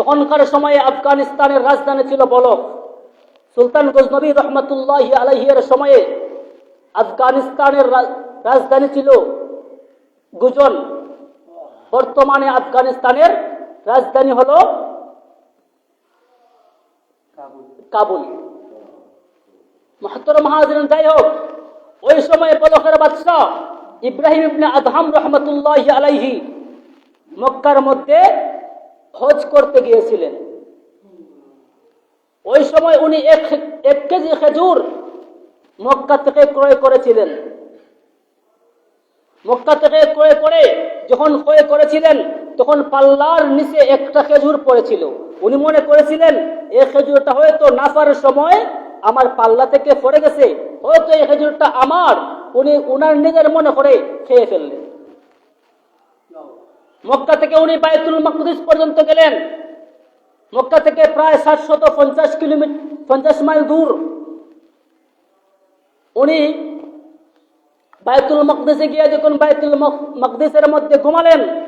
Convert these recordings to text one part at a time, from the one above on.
তখনকার সময়ে আফগানিস্তানের রাজধানী ছিল বলক। সুলতান গজনবী রহমতুল্লাহ আলহিয়ের সময়ে আফগানিস্তানের রাজধানী ছিল গুজন। বর্তমানে আফগানিস্তানের রাজধানী হল কাবুল। মহাত্তর মহাজন যাই হোক, ওই সময়ে বলকের বাদশাহ ইব্রাহিম আদহাম রহমতুল্লাহ আলাইহি মক্কার মধ্যে করতে গিয়েছিলেন। ওই সময় উনি এক এক কেজি খেজুর মক্কা থেকে ক্রয় করেছিলেন। মক্কা থেকে ক্রয় করে যখন ক্রয় করেছিলেন, তখন পাল্লার নিচে একটা খেজুর পড়েছিল। উনি মনে করেছিলেন এই খেজুরটা হয়তো নাফার সময় আমার পাল্লা থেকে পড়ে গেছে, হয়তো এই খেজুরটা আমার। উনি উনার নিজের মনে করে খেয়ে ফেললেন। মক্কা থেকে উনি বায়তুল মকদিস পর্যন্ত গেলেন। মক্কা থেকে প্রায় সাতশত পঞ্চাশ কিলোমিটার পঞ্চাশ মাইল দূর। উনি বায়তুল মকদিসে গিয়ে যখন বায়তুল মক- মকদিসের মধ্যে ঘুমালেন,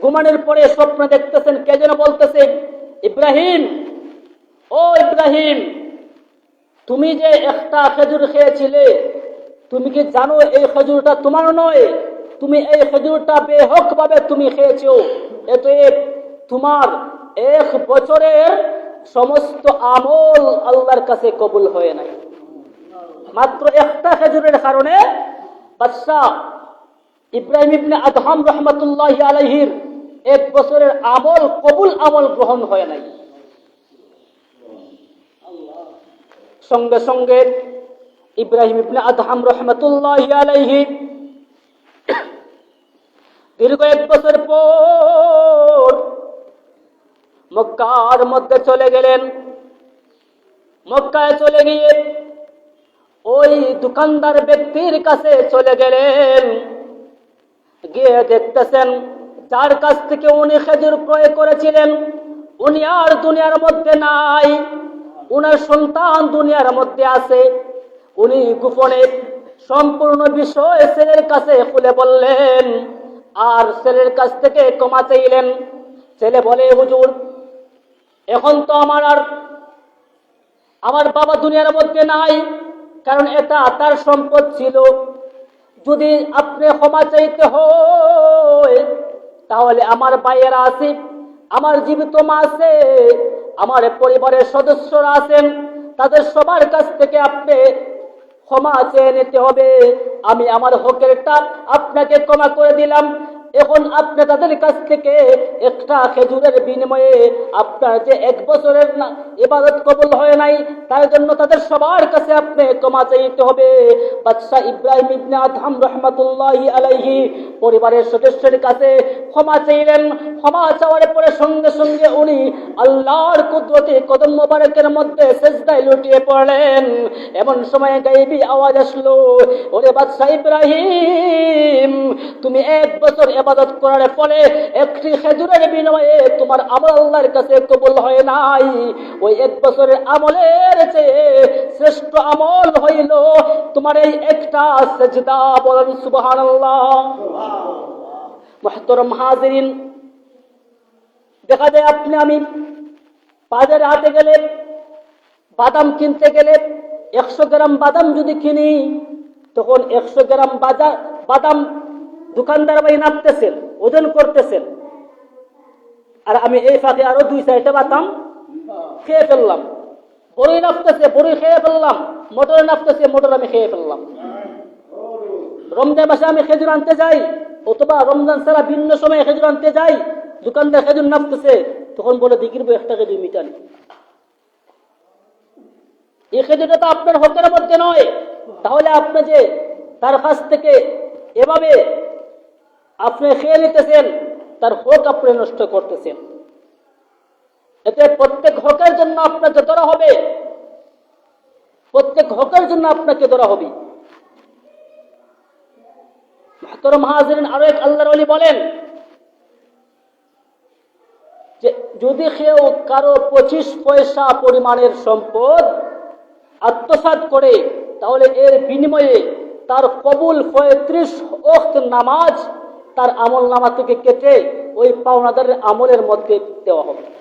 ঘুমানোর পরে স্বপ্ন দেখতেছেন, কে যেন বলতেছে, ইব্রাহিম, ও ইব্রাহিম, তুমি যে একটা খেজুর খেয়েছিলে, তুমি কি জানো এই খেজুরটা তোমার নয়? তুমি এই খেজুরটা বেহক ভাবে তুমি খেয়েছো। এতে তোমার এক বছরের সমস্ত আমল আল্লাহর কাছে কবুল হয়ে নাই। মাত্র একটা খেজুরের কারণে বাদশাহ ইব্রাহিম ইবনে আদহাম রহমতুল্লাহ আলহির এক বছরের আমল, কবুল আমল গ্রহণ হয় নাই। সঙ্গে সঙ্গে ইব্রাহিম ইবনে আদহাম রহমতুল্লাহ আলাইহি দীর্ঘ এক বছর পর মক্কার মধ্যে চলে গেলেন। মক্কায় চলে গিয়ে ওই দোকানদার ব্যক্তির কাছে চলে গেলেন। গিয়ে দেখতেছেন, যার কাছ থেকে উনি খেজুর ক্রয় করেছিলেন, উনি আর দুনিয়ার মধ্যে নাই। উনার সন্তান দুনিয়ার মধ্যে আছে। উনি গোপনে সম্পূর্ণ বিষয় ছেলের কাছে খুলে বললেন আর ছেলের কাছ থেকে ক্ষমা চাইলেন। ছেলে বলে, হুজুর, এখন তো আমার আর, আমার বাবা দুনিয়ার মধ্যে নাই, কারণ এটা তার সম্পদ ছিল। যদি আপনি ক্ষমা চাইতে হয়, তাহলে আমার ভাইয়েরা আছে, আমার জীবিত মা আছে, আমার পরিবারের সদস্যরা আছেন। তাদের সবার কাছ থেকে আপনি ক্ষমা চেয়ে নিতে হবে। আমি আমার হকের টান আপনাকে ক্ষমা করে দিলাম। এখন আপনি তাদের কাছ থেকে একটা খেজুরের বিনিময়ে আপনার যে এক বছরের না ইবাদত কবুল হয় নাই, তার জন্য তাদের সবার কাছে আপনি ক্ষমা চাইতে হবে। বাদশাহ ইব্রাহিম ইবনে আদহাম রহমতুল্লাহি আলাইহি পরিবারের সদস্যের কাছে ক্ষমা চাইলেন। ক্ষমা চাওয়ার পরে সঙ্গে সঙ্গে উনি আল্লাহর কুদরতি কদম মোবারকের মধ্যে সেজদায় লুটিয়ে পড়লেন। এমন সময় গাইবি আওয়াজ আসলো, ওরে বাদশাহ ইব্রাহিম, তুমি এক বছর এবাদত করার ফলে একটি খেজুরের বিনিময়ে তোমার আমল আল্লাহর কাছে কবুল হয় নাই। ওই এক বছরের আমলের চেয়ে শ্রেষ্ঠ আমল হইল তোমার এই একটা সেজদা বলেন সুবহানাল্লাহ। মহতরম হাজিরিন, দেখা যায় আপনি আমি বাজারে হাতে গেলে, বাদাম কিনতে গেলে একশো গ্রাম বাদাম যদি কিনি, তখন একশো গ্রাম বাদাম দোকানদার ভাই নাপতেছেন ওজন করতেছেন। আর আমি এই ফাঁকে আরও দুই চারটা বাদাম খেয়ে ফেললাম। বড়ই নাপতেছে বড়ই খেয়ে ফেললাম। মোটর নাপতেছে মোটর আমি খেয়ে ফেললাম। রমজান মাসে আমি খেজুর আনতে যাই, অথবা রমজান ছাড়া ভিন্ন সময় খেজুর আনতে যাই, দোকানদার খেজুর নাপতেছে তখন বলে, দিকির বই একটা খেজুর মিটানি। এই খেজুরটা তো আপনার হকের মধ্যে নয়। তাহলে আপনি যে তার কাছ থেকে এভাবে আপনি খেয়ে নিতেছেন, তার হক আপনি নষ্ট করতেছেন। এতে প্রত্যেক হকের জন্য আপনাকে ধরা হবে। প্রত্যেক হকের জন্য আপনাকে ধরা হবে। মাহতরম আরও এক আল্লাহর ওলি বলেন যে, যদি কেউ কারও পঁচিশ পয়সা পরিমাণের সম্পদ আত্মসাৎ করে, তাহলে এর বিনিময়ে তার কবুল পঁয়ত্রিশ অক্ত নামাজ তার আমল নামা থেকে কেটে ওই পাওনাদারের আমলের মধ্যে দেওয়া হবে।